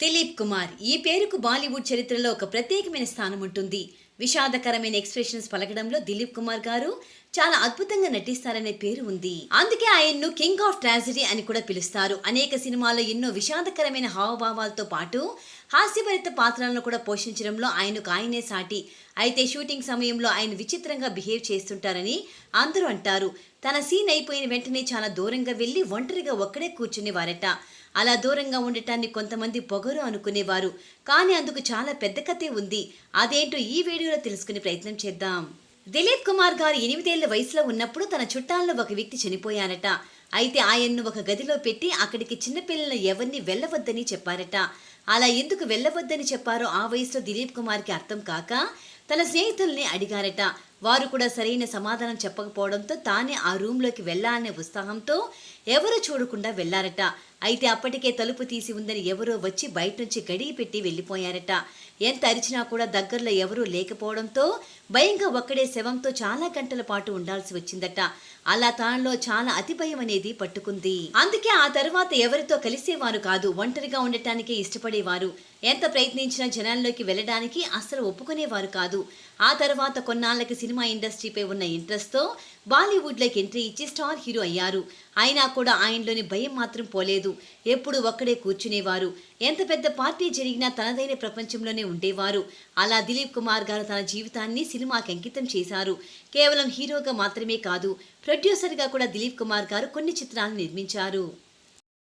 దిలీప్ కుమార్. ఈ పేరుకు బాలీవుడ్ చరిత్రలో ఒక ప్రత్యేకమైన స్థానం ఉంటుంది. విషాదకరమైన ఎక్స్ప్రెషన్స్ పలకడంలో దిలీప్ కుమార్ గారు చాలా అద్భుతంగా నటిస్తారనే పేరు ఉంది. అందుకే ఆయన్ను కింగ్ ఆఫ్ ట్రాజడీ అని కూడా పిలుస్తారు. అనేక సినిమాల్లో ఎన్నో విషాదకరమైన హావభావాలతో పాటు హాస్యభరిత పాత్రలను కూడా పోషించడంలో ఆయనకు ఆయనే సాటి. అయితే షూటింగ్ సమయంలో ఆయన విచిత్రంగా బిహేవ్ చేస్తుంటారని అందరూ అంటారు. తన సీన్ అయిపోయిన వెంటనే చాలా దూరంగా వెళ్ళి ఒంటరిగా ఒక్కడే కూర్చునేవారట అలా దూరంగా ఉండటాన్ని కొంతమంది పొగరు అనుకునేవారు. కానీ అందుకు చాలా పెద్ద కథే ఉంది. అదేంటో ఈ వీడియోలో తెలుసుకునే ప్రయత్నం చేద్దాం. దిలీప్ కుమార్ గారు ఎనిమిదేళ్ళ వయసులో ఉన్నప్పుడు తన చుట్టాల్లో ఒక వ్యక్తి చనిపోయారట. అయితే ఆయన్ను ఒక గదిలో పెట్టి అక్కడికి చిన్నపిల్లలు ఎవరిని వెళ్ళవద్దని చెప్పారట. అలా ఎందుకు వెళ్ళవద్దని చెప్పారో ఆ వయసులో దిలీప్ కుమార్కి అర్థం కాక తన స్నేహితుల్ని అడిగారట. వారు కూడా సరైన సమాధానం చెప్పకపోవడంతో తానే ఆ రూమ్లోకి వెళ్ళాలనే ఉత్సాహంతో ఎవరు చూడకుండా వెళ్ళారట అయితే అప్పటికే తలుపు తీసి ఉందని ఎవరో వచ్చి బయట నుంచి గడియ పెట్టి వెళ్ళిపోయారట. ఎంత అరిచినా కూడా దగ్గరలో ఎవరూ లేకపోవడంతో భయంగా ఒక్కడే శవంతో చాలా గంటల పాటు ఉండాల్సి వచ్చిందట. అలా తానలో చాలా అతి భయం అనేది పట్టుకుంది. అందుకే ఆ తర్వాత ఎవరితో కలిసేవారు కాదు ఒంటరిగా ఉండటానికే ఇష్టపడేవారు. ఎంత ప్రయత్నించినా జనాల్లోకి వెళ్ళడానికి అస్సలు ఒప్పుకునేవారు కాదు. ఆ తర్వాత కొన్నాళ్ళకి సినిమా ఇండస్ట్రీపై ఉన్న ఇంట్రెస్ట్తో బాలీవుడ్లోకి ఎంట్రీ ఇచ్చి స్టార్ హీరో అయ్యారు. అయినా కూడా ఆయనలోని భయం మాత్రం పోలేదు. ఎప్పుడు ఒక్కడే కూర్చునేవారు. ఎంత పెద్ద పార్టీ జరిగినా తనదైన ప్రపంచంలోనే ఉండేవారు. అలా దిలీప్ కుమార్ గారు తన జీవితాన్ని సినిమాకి అంకితం చేశారు. కేవలం హీరోగా మాత్రమే కాదు ప్రొడ్యూసర్గా కూడా దిలీప్ కుమార్ గారు కొన్ని చిత్రాలు నిర్మించారు.